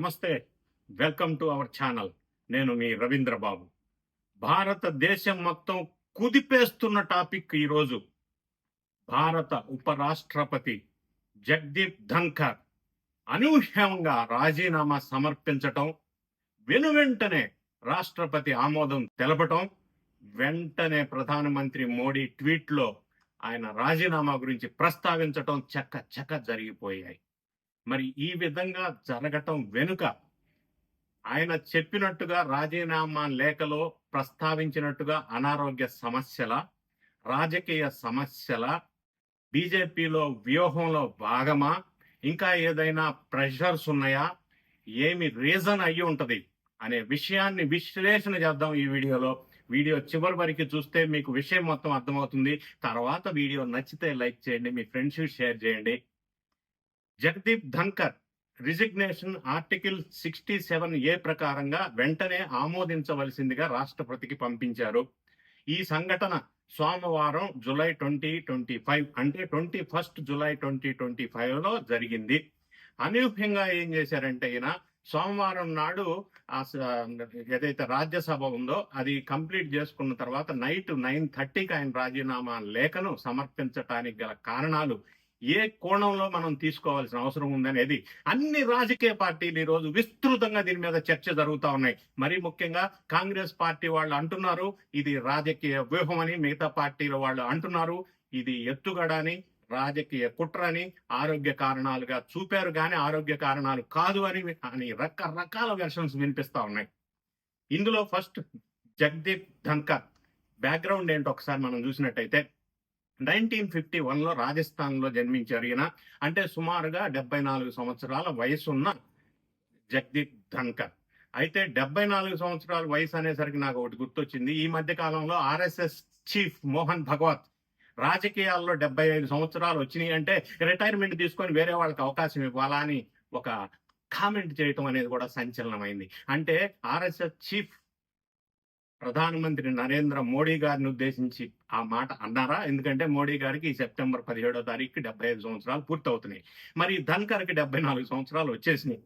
నమస్తే welcome to our channel. నేను మీ రవీంద్ర బాబు భారతదేశం మొత్తం కుదిపేస్తున్న టాపిక్ ఈరోజు. భారత ఉపరాష్ట్రపతి జగదీప్ ధన్కర్ అనూహ్యంగా రాజీనామా సమర్పించటం వెనువెంటనే రాష్ట్రపతి ఆమోదం తెలపటం వెంటనే ప్రధానమంత్రి మోడీ ట్వీట్లో ఆయన రాజీనామా గురించి ప్రస్తావించటం చక్క చక్క జరిగిపోయాయి. మరి ఈ విధంగా జరగటం వెనుక ఆయన చెప్పినట్టుగా రాజీనామా లేఖలో ప్రస్తావించినట్టుగా అనారోగ్య సమస్యల రాజకీయ సమస్యల బీజేపీలో వ్యూహంలో భాగమా ఇంకా ఏదైనా ప్రెషర్స్ ఉన్నాయా ఏమి రీజన్ అయ్యి ఉంటుంది అనే విషయాన్ని విశ్లేషణ చేద్దాం ఈ వీడియోలో. వీడియో చివరి వరకు చూస్తే మీకు విషయం మొత్తం అర్థమవుతుంది. తర్వాత వీడియో నచ్చితే లైక్ చేయండి మీ ఫ్రెండ్స్ షేర్ చేయండి. Jagdeep Dhankhar resignation article sixty seven A ప్రకారంగా వెంటనే ఆమోదించవలసిందిగా రాష్ట్రపతికి పంపించారు. ఈ సంఘటన సోమవారం జులై ట్వంటీ ట్వంటీ ఫైవ్ అంటే twenty first July twenty twenty ఫైవ్లో జరిగింది. అనూహ్యంగా ఏం చేశారంటే ఈయన సోమవారం నాడు ఆ ఏదైతే రాజ్యసభ ఉందో అది కంప్లీట్ చేసుకున్న తర్వాత నైట్ నైన్ థర్టీకి ఆయన రాజీనామా లేఖను సమర్పించటానికి గల కారణాలు ఏ కోణంలో మనం తీసుకోవాల్సిన అవసరం ఉందనేది అన్ని రాజకీయ పార్టీలు ఈ రోజు విస్తృతంగా దీని మీద చర్చ జరుగుతా ఉన్నాయి. మరి ముఖ్యంగా కాంగ్రెస్ పార్టీ వాళ్ళు అంటున్నారు ఇది రాజకీయ వ్యూహం అని మిగతా పార్టీల వాళ్ళు అంటున్నారు ఇది ఎత్తుగడని రాజకీయ కుట్రని ఆరోగ్య కారణాలుగా చూపారు కానీ ఆరోగ్య కారణాలు కాదు అని అని రకరకాల వెర్షన్స్ వినిపిస్తా ఉన్నాయి. ఇందులో ఫస్ట్ జగదీప్ ధన్కర్. బ్యాక్గ్రౌండ్ ఏంటో ఒకసారి మనం చూసినట్టయితే నైన్టీన్ ఫిఫ్టీ వన్లో రాజస్థాన్లో జన్మించారు ఈయన. అంటే సుమారుగా డెబ్బై నాలుగు సంవత్సరాల వయసున్న జగదీప్ ధన్కర్. అయితే డెబ్బై నాలుగు సంవత్సరాల వయసు అనేసరికి నాకు ఒకటి గుర్తొచ్చింది. ఈ మధ్య కాలంలో ఆర్ఎస్ఎస్ చీఫ్ మోహన్ భగవత్ రాజకీయాల్లో డెబ్బై ఐదు సంవత్సరాలు వచ్చినాయి అంటే రిటైర్మెంట్ తీసుకొని వేరే వాళ్ళకి అవకాశం ఇవ్వాలా అని ఒక కామెంట్ చేయటం అనేది కూడా సంచలనమైంది. అంటే ఆర్ఎస్ఎస్ చీఫ్ ప్రధానమంత్రి నరేంద్ర మోడీ గారిని ఉద్దేశించి ఆ మాట అన్నారా? ఎందుకంటే మోడీ గారికి సెప్టెంబర్ పదిహేడో తారీఖు డెబ్బై ఐదు సంవత్సరాలు పూర్తవుతున్నాయి. మరి ధన్కర్కి డెబ్బై నాలుగు సంవత్సరాలు వచ్చేసినాయి.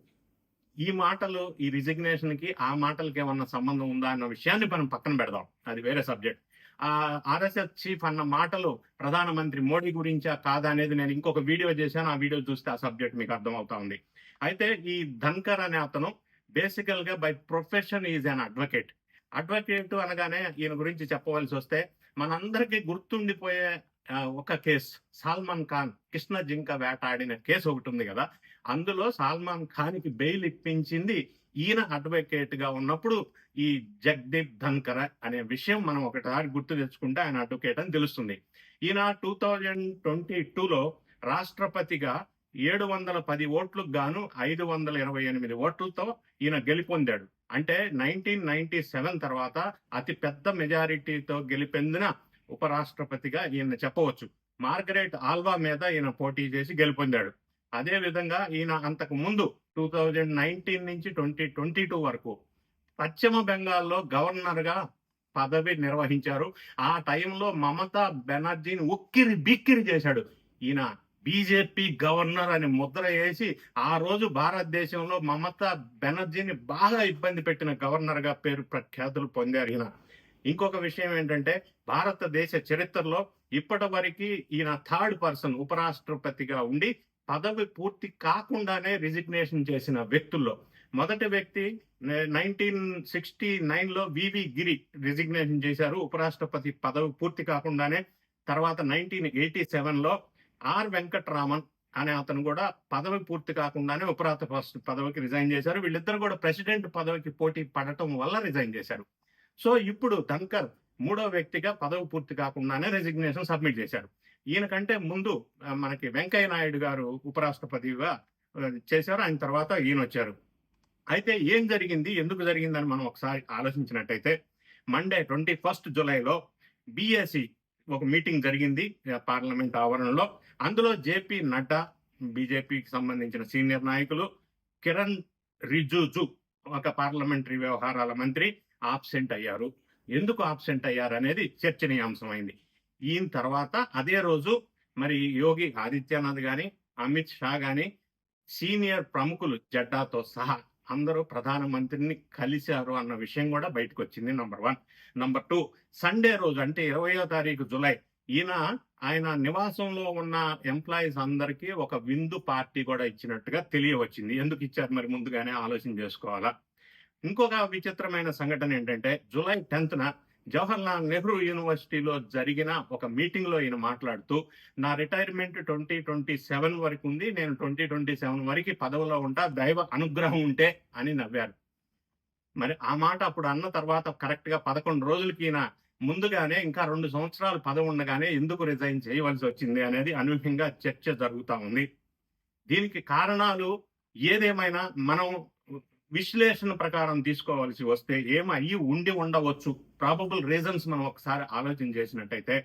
ఈ మాటలు ఈ రిజిగ్నేషన్కి ఆ మాటలకి ఏమన్నా సంబంధం ఉందా అన్న విషయాన్ని మనం పక్కన పెడదాం. అది వేరే సబ్జెక్ట్ ఆ ఆర్ఎస్ఎస్ చీఫ్ అన్న మాటలు ప్రధానమంత్రి మోడీ గురించా కాదా అనేది నేను ఇంకొక వీడియో చేశాను. ఆ వీడియో చూస్తే ఆ సబ్జెక్ట్ మీకు అర్థమవుతా ఉంది. అయితే ఈ ధన్కర్ అనే అతను బేసికల్గా by profession is an advocate advocate అనగానే ఈయన గురించి చెప్పవలసి వస్తే మనందరికీ గుర్తుండిపోయే ఒక కేసు సాల్మాన్ ఖాన్ కృష్ణ జింక వేటాడిన కేసు ఒకటి ఉంది కదా. అందులో సాల్మాన్ ఖాన్కి బెయిల్ ఇప్పించింది ఈయన అడ్వకేట్గా ఉన్నప్పుడు ఈ జగదీప్ ధన్కర్ అనే విషయం మనం ఒకసారి గుర్తు తెచ్చుకుంటే ఆయన అడ్వకేట్ అని తెలుస్తుంది. ఈయన టూ థౌజండ్ ట్వంటీ టూలో రాష్ట్రపతిగా ఏడు వందల పది ఓట్లకు గాను ఐదు వందల ఇరవై ఎనిమిది ఓట్లతో ఈయన గెలుపొందాడు. అంటే నైన్టీన్ నైన్టీ సెవెన్ తర్వాత అతి పెద్ద మెజారిటీతో గెలిపొందిన ఉపరాష్ట్రపతిగా ఈయన చెప్పవచ్చు. మార్గరెట్ ఆల్వా మీద ఈయన పోటీ చేసి గెలుపొందాడు. అదే విధంగా ఈయన అంతకు ముందు టూ థౌజండ్ నైన్టీన్ నుంచి ట్వంటీ ట్వంటీ టూ వరకు పశ్చిమ బెంగాల్లో గవర్నర్గా పదవి నిర్వహించారు. ఆ టైంలో మమతా బెనర్జీని ఉక్కిరి బిక్కిరి చేశాడు ఈయన. బీజేపీ గవర్నర్ అని ముద్ర వేసి ఆ రోజు భారతదేశంలో మమతా బెనర్జీని బాగా ఇబ్బంది పెట్టిన గవర్నర్గా పేరు ప్రఖ్యాతులు పొందారు ఈయన. ఇంకొక విషయం ఏంటంటే భారతదేశ చరిత్రలో ఇప్పటి వరకు ఈయన థర్డ్ పర్సన్ ఉపరాష్ట్రపతిగా ఉండి పదవి పూర్తి కాకుండానే రిజిగ్నేషన్ చేసిన వ్యక్తుల్లో. మొదటి వ్యక్తి నైన్టీన్ సిక్స్టీ నైన్లో వివి గిరి రిజిగ్నేషన్ చేశారు. ఉపరాష్ట్రపతి పదవి పూర్తి కాకుండానే తర్వాత నైన్టీన్ ఎయిటీ సెవెన్లో ఆర్ వెంకట్రామన్ అనే అతను కూడా పదవి పూర్తి కాకుండానే ఉపరాష్ట్రపతి పదవికి రిజైన్ చేశారు. వీళ్ళిద్దరు కూడా ప్రెసిడెంట్ పదవికి పోటీ పడటం వల్ల రిజైన్ చేశారు. సో ఇప్పుడు ధన్కర్ మూడో వ్యక్తిగా పదవి పూర్తి కాకుండానే రెసిగ్నేషన్ సబ్మిట్ చేశారు. ఈయన కంటే ముందు మనకి వెంకయ్య నాయుడు గారు ఉపరాష్ట్రపతిగా చేశారు. ఆయన తర్వాత ఈయన వచ్చారు. అయితే ఏం జరిగింది? ఎందుకు జరిగిందని మనం ఒకసారి ఆలోచించినట్టయితే మండే ట్వంటీ ఫస్ట్ జూలైలో బిఎస్సి ఒక మీటింగ్ జరిగింది పార్లమెంట్ ఆవరణలో. అందులో జేపీ నడ్డా బీజేపీకి సంబంధించిన సీనియర్ నాయకులు కిరణ్ రిజుజు ఒక పార్లమెంటరీ వ్యవహారాల మంత్రి ఆబ్సెంట్ అయ్యారు. ఎందుకు ఆబ్సెంట్ అయ్యారు అనేది చర్చనీయాంశమైంది. ఈయన తర్వాత అదే రోజు మరి యోగి ఆదిత్యనాథ్ గాని అమిత్ షా గాని సీనియర్ ప్రముఖులు జడ్డాతో సహా అందరూ ప్రధానమంత్రిని కలిశారు అన్న విషయం కూడా బయటకు వచ్చింది number one. Number two Sunday రోజు అంటే ఇరవయో తారీఖు జులై ఈయన ఆయన నివాసంలో ఉన్న ఎంప్లాయీస్ అందరికీ ఒక విందు పార్టీ కూడా ఇచ్చినట్టుగా తెలియవచ్చింది. ఎందుకు ఇచ్చారు మరి ముందుగానే ఆలోచన చేసుకోవాలా? ఇంకొక విచిత్రమైన సంఘటన ఏంటంటే జూలై టెన్త్న జవహర్లాల్ నెహ్రూ యూనివర్సిటీలో జరిగిన ఒక మీటింగ్లో ఈయన మాట్లాడుతూ నా రిటైర్మెంట్ ట్వంటీ ట్వంటీ సెవెన్ వరకు ఉంది. నేను ట్వంటీ ట్వంటీ సెవెన్ వరకు పదవిలో ఉంటా. దైవ అనుగ్రహం ఉంటే అని నవ్వారు. మరి ఆ మాట అప్పుడు అన్న తర్వాత కరెక్ట్గా పదకొండు రోజులకి ఈయన ముందుగానే ఇంకా రెండు సంవత్సరాలు పదవి ఉండగానే ఎందుకు రిజైన్ చేయవలసి వచ్చింది అనేది అనూహ్యంగా చర్చ జరుగుతా ఉంది. దీనికి కారణాలు ఏదేమైనా మనం విశ్లేషణ ప్రకారం తీసుకోవాల్సి వస్తే ఏమయ్యి ఉండి ఉండవచ్చు. ప్రాబబుల్ రీజన్స్ మనం ఒకసారి ఆలోచన చేసినట్టయితే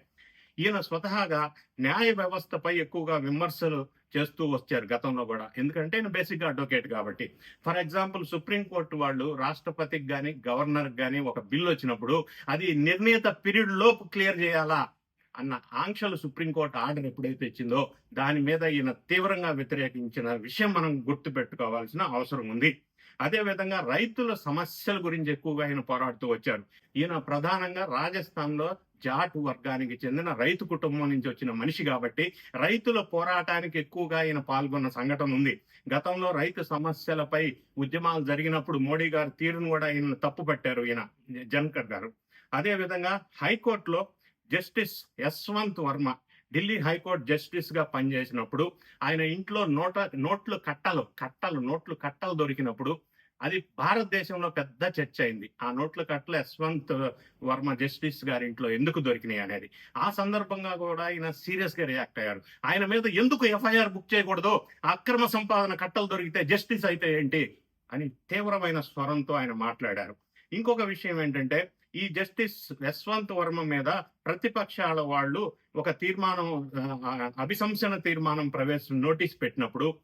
ఈయన స్వతహాగా న్యాయ వ్యవస్థపై ఎక్కువగా విమర్శలు చేస్తూ వచ్చారు గతంలో కూడా. ఎందుకంటే నేను బేసిక్ అడ్వకేట్ కాబట్టి. ఫర్ ఎగ్జాంపుల్ సుప్రీంకోర్టు వాళ్ళు రాష్ట్రపతికి కానీ గవర్నర్కి కానీ ఒక బిల్ వచ్చినప్పుడు అది నిర్ణీత పీరియడ్ లోపు క్లియర్ చేయాలా అన్న ఆంక్షలు సుప్రీంకోర్టు ఆర్డర్ ఎప్పుడైతే ఇచ్చిందో దాని మీద ఈయన తీవ్రంగా వ్యతిరేకించిన విషయం మనం గుర్తు పెట్టుకోవాల్సిన అవసరం ఉంది. అదేవిధంగా రైతుల సమస్యల గురించి ఎక్కువగా ఆయన పోరాడుతూ వచ్చారు. ఈయన ప్రధానంగా రాజస్థాన్లో జాట్ వర్గానికి చెందిన రైతు కుటుంబం నుంచి వచ్చిన మనిషి కాబట్టి రైతుల పోరాటానికి ఎక్కువగా ఆయన పాల్గొన్న సంఘటన ఉంది. గతంలో రైతు సమస్యలపై ఉద్యమాలు జరిగినప్పుడు మోడీ గారు తీరును కూడా ఈయన తప్పు పట్టారు ఈయన జన్కర్ గారు. అదేవిధంగా హైకోర్టులో justice Yashwant Varma Delhi high court జస్టిస్గా పనిచేసినప్పుడు ఆయన ఇంట్లో నోట నోట్లు కట్టలు కట్టలు నోట్లు కట్టలు దొరికినప్పుడు అది భారతదేశంలో పెద్ద చర్చ అయింది. ఆ నోట్ల కట్టలు యశ్వంత్ వర్మ జస్టిస్ గారి ఇంట్లో ఎందుకు దొరికినాయి అనేది. ఆ సందర్భంగా కూడా ఆయన సీరియస్గా రియాక్ట్ అయ్యారు. ఆయన మీద ఎందుకు ఎఫ్ఐఆర్ బుక్ చేయకూడదు? అక్రమ సంపాదన కట్టలు దొరికితే జస్టిస్ అయితే ఏంటి? అని తీవ్రమైన స్వరంతో ఆయన మాట్లాడారు. ఇంకొక విషయం ఏంటంటే ఈ జస్టిస్ యశ్వంత్ వర్మ మీద ప్రతిపక్షాల వాళ్ళు ఒక తీర్మానం అభిశంసన తీర్మానం ప్రవేశం నోటీస్ పెట్టినప్పుడు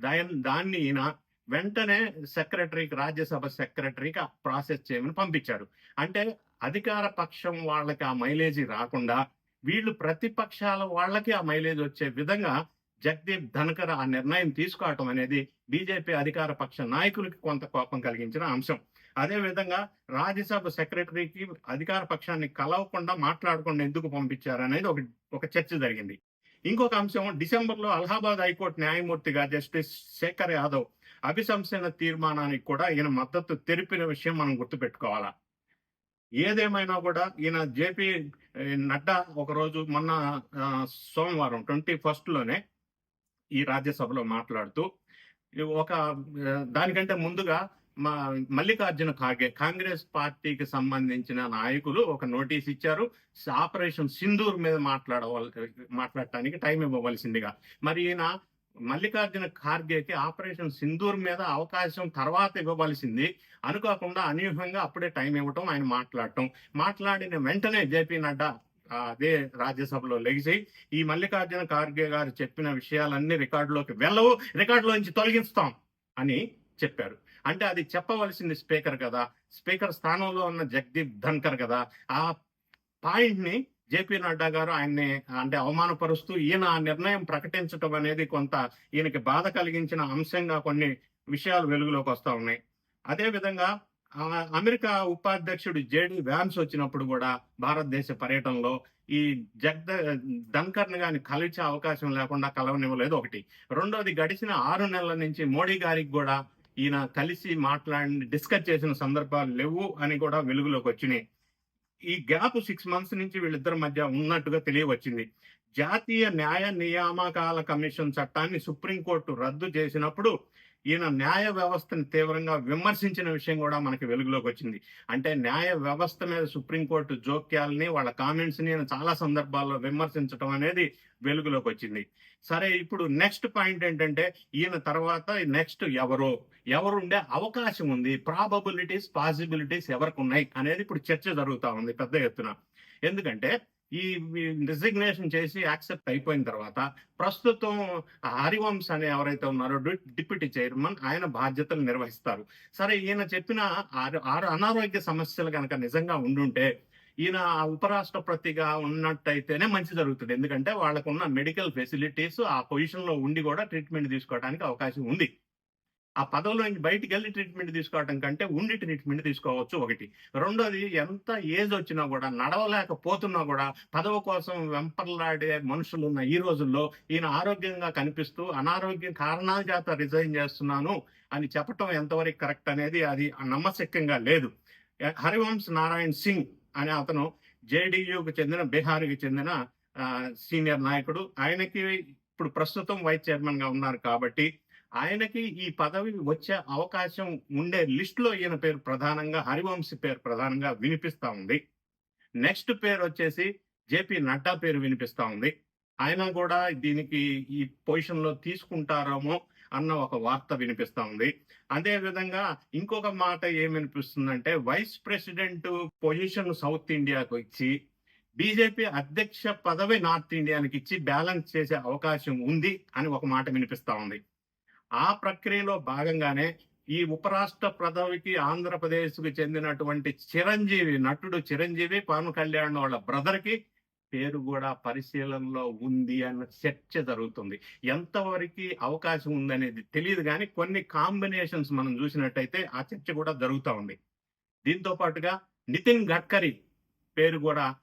దాని దాన్ని ఈయన వెంటనే సెక్రటరీకి రాజ్యసభ సెక్రటరీకి ప్రాసెస్ చేయమని పంపించారు. అంటే అధికార పక్షం వాళ్ళకి ఆ మైలేజీ రాకుండా వీళ్ళు ప్రతిపక్షాల వాళ్ళకి ఆ మైలేజ్ వచ్చే విధంగా జగదీప్ ధనకర్ ఆ నిర్ణయం తీసుకోవటం అనేది బీజేపీ అధికార పక్ష నాయకులకి కొంత కోపం కలిగించిన అంశం. అదే విధంగా రాజ్యసభ సెక్రటరీకి అధికార పక్షాన్ని కలవకుండా మాట్లాడకుండా ఎందుకు పంపించారు అనేది ఒక ఒక చర్చ జరిగింది. ఇంకొక అంశం డిసెంబర్లో అలహాబాద్ హైకోర్టు న్యాయమూర్తిగా జస్టిస్ శేఖర్ యాదవ్ అభిశంసన తీర్మానానికి కూడా ఈయన మద్దతు తెలిపిన విషయం మనం గుర్తుపెట్టుకోవాలా? ఏదేమైనా కూడా ఈయన జేపీ నడ్డా ఒకరోజు మొన్న సోమవారం ట్వంటీ ఫస్ట్లోనే ఈ రాజ్యసభలో మాట్లాడుతూ ఒక దానికంటే ముందుగా మా మల్లికార్జున ఖార్గే కాంగ్రెస్ పార్టీకి సంబంధించిన నాయకులు ఒక నోటీస్ ఇచ్చారు. ఆపరేషన్ సింధూర్ మీద మాట్లాడవల్ మాట్లాడటానికి టైం ఇవ్వవలసిందిగా. మరి ఈయన మల్లికార్జున ఖార్గేకి ఆపరేషన్ సింధూర్ మీద అవకాశం తర్వాత ఇవ్వవలసింది. అనుకోకుండా అనూహ్యంగా అప్పుడే టైం ఇవ్వటం ఆయన మాట్లాడటం. మాట్లాడిన వెంటనే జేపీ నడ్డా అదే రాజ్యసభలో లెగిసి ఈ మల్లికార్జున ఖార్గే గారు చెప్పిన విషయాలన్నీ రికార్డులోకి వెళ్ళవు రికార్డులో నుంచి తొలగిస్తాం అని చెప్పారు. అంటే అది చెప్పవలసింది స్పీకర్ కదా. స్పీకర్ స్థానంలో ఉన్న జగదీప్ ధన్కర్ కదా. ఆ పాయింట్ని జేపీ నడ్డా గారు ఆయన్ని అంటే అవమానపరుస్తూ ఈయన ఆ నిర్ణయం ప్రకటించడం అనేది కొంత ఈయనకి బాధ కలిగించిన అంశంగా కొన్ని విషయాలు వెలుగులోకి వస్తా ఉన్నాయి. అదే విధంగా ఆ, అమెరికా ఉపాధ్యక్షుడు జేడి వ్యాన్స్ వచ్చినప్పుడు కూడా భారతదేశ పర్యటనలో ఈ జగద దంకర్ని గాని కలిచే అవకాశం లేకుండా కలవనివ్వలేదు ఒకటి. రెండోది గడిచిన ఆరు నెలల నుంచి మోడీ గారికి కూడా ఈయన కలిసి మాట్లాడి డిస్కస్ చేసిన సందర్భాలు లేవు అని కూడా వెలుగులోకి వచ్చినాయి. ఈ గ్యాప్ సిక్స్ మంత్స్ నుంచి వీళ్ళిద్దరి మధ్య ఉన్నట్టుగా తెలియవచ్చింది. జాతీయ న్యాయ నియామకాల కమిషన్ చట్టాన్ని సుప్రీంకోర్టు రద్దు చేసినప్పుడు ఈయన న్యాయ వ్యవస్థను తీవ్రంగా విమర్శించిన విషయం కూడా మనకి వెలుగులోకి వచ్చింది. అంటే న్యాయ వ్యవస్థ మీద సుప్రీంకోర్టు జోక్యాలని వాళ్ళ కామెంట్స్ని ఈయన చాలా సందర్భాల్లో విమర్శించడం అనేది వెలుగులోకి వచ్చింది. సరే ఇప్పుడు నెక్స్ట్ పాయింట్ ఏంటంటే ఈయన తర్వాత నెక్స్ట్ ఎవరు ఉండే అవకాశం ఉంది ప్రాబబిలిటీస్ పాసిబిలిటీస్ ఎవరికి ఉన్నాయి అనేది ఇప్పుడు చర్చ జరుగుతా ఉంది పెద్ద ఎత్తున. ఎందుకంటే ఈ రిజిగ్నేషన్ చేసి యాక్సెప్ట్ అయిపోయిన తర్వాత ప్రస్తుతం హరివంశ్ అనే ఎవరైతే ఉన్నారో డిప్యూటీ చైర్మన్ ఆయన బాధ్యతలు నిర్వహిస్తారు. సరే ఈయన చెప్పిన ఆరు ఆరు అనారోగ్య సమస్యలు కనుక నిజంగా ఉండుంటే ఈయన ఉపరాష్ట్రపతిగా ఉన్నట్టయితేనే మంచి జరుగుతుంది. ఎందుకంటే వాళ్ళకున్న మెడికల్ ఫెసిలిటీస్ ఆ పొజిషన్లో ఉండి కూడా ట్రీట్మెంట్ తీసుకోవడానికి అవకాశం ఉంది. ఆ పదవిలో నుంచి బయటికి వెళ్ళి ట్రీట్మెంట్ తీసుకోవడం కంటే ఉండి ట్రీట్మెంట్ తీసుకోవచ్చు ఒకటి. రెండోది ఎంత ఏజ్ వచ్చినా కూడా నడవలేకపోతున్నా కూడా పదవి కోసం వెంపర్లాడే మనుషులు ఉన్న ఈ రోజుల్లో ఈయన ఆరోగ్యంగా కనిపిస్తూ అనారోగ్య కారణాల చేత రిజైన్ చేస్తున్నాను అని చెప్పటం ఎంతవరకు కరెక్ట్ అనేది అది నమ్మశక్యంగా లేదు. హరివంశ్ నారాయణ్ సింగ్ అనే అతను జేడీయూకి చెందిన బీహార్కి చెందిన సీనియర్ నాయకుడు. ఆయనకి ఇప్పుడు ప్రస్తుతం వైస్ చైర్మన్గా ఉన్నారు కాబట్టి ఆయనకి ఈ పదవి వచ్చే అవకాశం ఉండే లిస్ట్లో ఈయన పేరు ప్రధానంగా హరివంశ్ పేరు ప్రధానంగా వినిపిస్తా ఉంది. నెక్స్ట్ పేరు వచ్చేసి జేపీ నడ్డా పేరు వినిపిస్తా ఉంది. ఆయన కూడా దీనికి ఈ పొజిషన్లో తీసుకుంటారేమో అన్న ఒక వార్త వినిపిస్తా ఉంది. అదే విధంగా ఇంకొక మాట ఏమనిపిస్తుందంటే వినిపిస్తుందంటే వైస్ ప్రెసిడెంట్ పొజిషన్ సౌత్ ఇండియాకు ఇచ్చి బీజేపీ అధ్యక్ష పదవి నార్త్ ఇండియానికి ఇచ్చి బ్యాలెన్స్ చేసే అవకాశం ఉంది అని ఒక మాట వినిపిస్తా ఉంది. ఆ ప్రక్రియలో భాగంగానే ఈ ఉపరాష్ట్ర పదవికి ఆంధ్రప్రదేశ్కు చెందినటువంటి చిరంజీవి నటుడు చిరంజీవి పవన్ కళ్యాణ్ వాళ్ళ బ్రదర్కి పేరు కూడా పరిశీలనలో ఉంది అన్న చర్చ జరుగుతుంది. ఎంతవరకు అవకాశం ఉందనేది తెలియదు కానీ కొన్ని కాంబినేషన్స్ మనం చూసినట్టయితే ఆ చర్చ కూడా జరుగుతూ ఉంది. దీంతో పాటుగా నితిన్ గడ్కరీ పేరు కూడా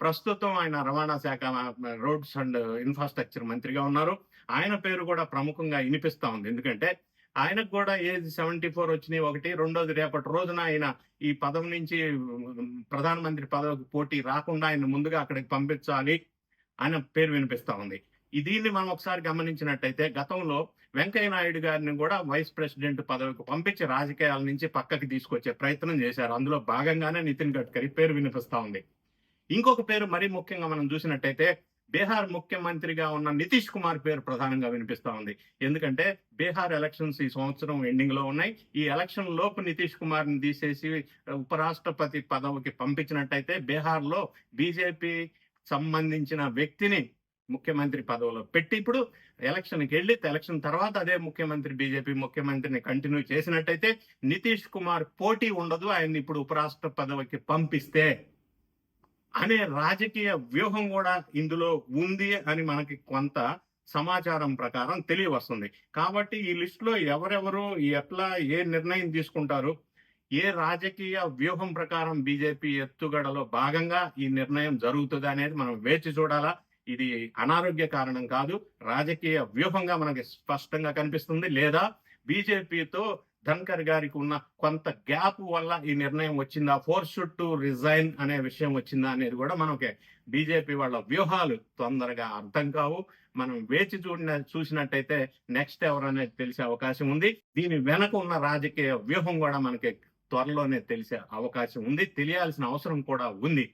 ప్రస్తుతం ఆయన రవాణా శాఖ రోడ్స్ అండ్ ఇన్ఫ్రాస్ట్రక్చర్ మంత్రిగా ఉన్నారు. ఆయన పేరు కూడా ప్రముఖంగా వినిపిస్తా ఉంది. ఎందుకంటే ఆయనకు కూడా ఏజ్ సెవెంటీ ఫోర్ వచ్చినాయి ఒకటి. రెండోది రేపటి రోజున ఆయన ఈ పదవి నుంచి ప్రధానమంత్రి పదవికి పోటీ రాకుండా ఆయన ముందుగా అక్కడికి పంపించాలి ఆయన పేరు వినిపిస్తా ఉంది. దీన్ని మనం ఒకసారి గమనించినట్టయితే గతంలో వెంకయ్య నాయుడు గారిని కూడా వైస్ ప్రెసిడెంట్ పదవికి పంపించి రాజకీయాల నుంచి పక్కకి తీసుకొచ్చే ప్రయత్నం చేశారు. అందులో భాగంగానే నితిన్ గడ్కరీ పేరు వినిపిస్తా ఉంది. ఇంకొక పేరు మరీ ముఖ్యంగా మనం చూసినట్టయితే బీహార్ ముఖ్యమంత్రిగా ఉన్న నితీష్ కుమార్ పేరు ప్రధానంగా వినిపిస్తా ఉంది. ఎందుకంటే బీహార్ ఎలక్షన్స్ ఈ సంవత్సరం ఎండింగ్లో ఉన్నాయి. ఈ ఎలక్షన్ లోపు నితీష్ కుమార్ని తీసేసి ఉపరాష్ట్రపతి పదవికి పంపించినట్టయితే బీహార్లో బీజేపీ సంబంధించిన వ్యక్తిని ముఖ్యమంత్రి పదవిలో పెట్టి ఇప్పుడు ఎలక్షన్కి వెళ్ళి ఎలక్షన్ తర్వాత అదే ముఖ్యమంత్రి బీజేపీ ముఖ్యమంత్రిని కంటిన్యూ చేసినట్టయితే నితీష్ కుమార్ పోటీ ఉండదు. ఆయన్ని ఇప్పుడు ఉపరాష్ట్ర పదవికి పంపిస్తే అనే రాజకీయ వ్యూహం కూడా ఇందులో ఉంది అని మనకి కొంత సమాచారం ప్రకారం తెలియవస్తుంది. కాబట్టి ఈ లిస్ట్లో ఎవరెవరు ఎట్లా ఏ నిర్ణయం తీసుకుంటారు ఏ రాజకీయ వ్యూహం ప్రకారం బీజేపీ ఎత్తుగడలో భాగంగా ఈ నిర్ణయం జరుగుతుంది అనేది మనం వేచి చూడాలా? ఇది అనారోగ్య కారణం కాదు. రాజకీయ వ్యూహంగా మనకి స్పష్టంగా కనిపిస్తుంది. లేదా బీజేపీతో ధన్కర్ గారికి ఉన్న కొంత గ్యాప్ వల్ల ఈ నిర్ణయం వచ్చిందా? ఫోర్స్ టు రిజైన్ అనే విషయం వచ్చిందా అనేది కూడా మనకి బీజేపీ వాళ్ళ వ్యూహాలు తొందరగా అర్థం కావు. మనం వేచి చూడిన చూసినట్టయితే నెక్స్ట్ ఎవరనేది తెలిసే అవకాశం ఉంది. దీని వెనక ఉన్న రాజకీయ వ్యూహం కూడా మనకి త్వరలోనే తెలిసే అవకాశం ఉంది. తెలియాల్సిన అవసరం కూడా ఉంది.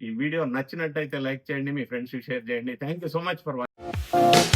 ఈ వీడియో నచ్చినట్టయితే లైక్ చేయండి మీ ఫ్రెండ్స్ షేర్ చేయండి. Thank you so much for watching